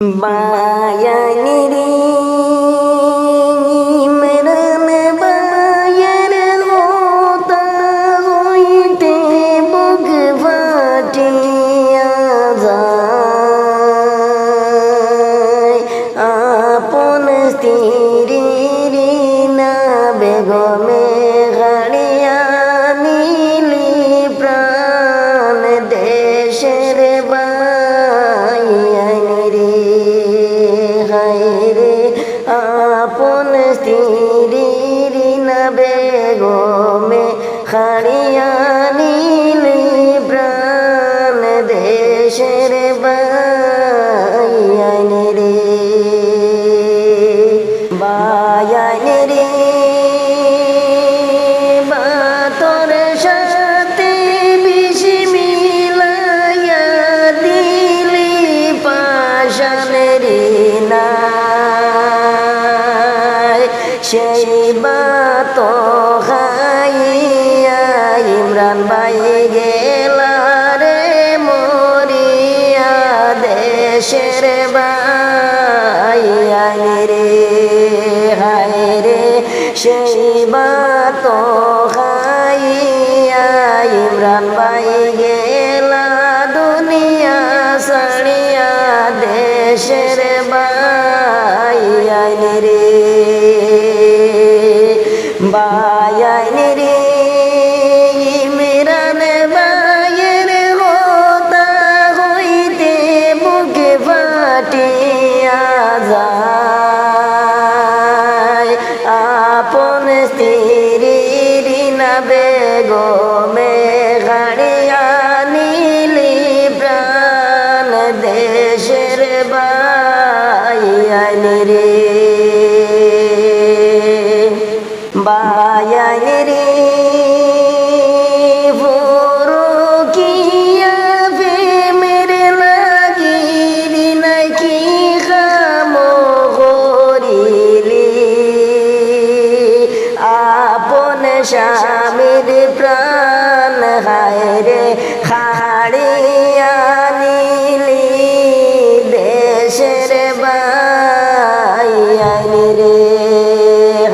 বায়ানি রে ইমরান বায়ার হোতা হইতে বুক ফাটিয়া যায় আপন স্ত্রীর না বেগমে গাড়িয়া নীলি প্রাণ দেশের বাইয়ানি আপন স্ত্রীর না বেগমে খাড়িয়া নীলি প্রাণ দেশের বাইয়ানি রে বায়ানি রে। সেই বাত খাইয়া ইমরান ভাই গেলা রে মরিয়া দেশের বাইয়ানি রে হায় রে সেই বাত খাইয়া ইমরান ভাই গেলা দুনিয়া সাড়িয়া দেশের বাইয়ানি রে বায়ানি রে, ইমরান বায়ের হোতা হইতে বুকে ফাটিয়া যায় আপন স্ত্রীর না বেগমে দেশের বাইয়ানি রে। স্বামীর প্রাণ, হায় রে হারিয়া নিলি দেশের বাই রে,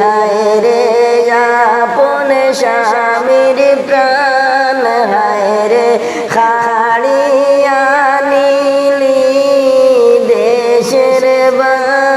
হায় রে, আপন স্বামীর প্রাণ, হায় রে হারিয়া নিলি দেশের বা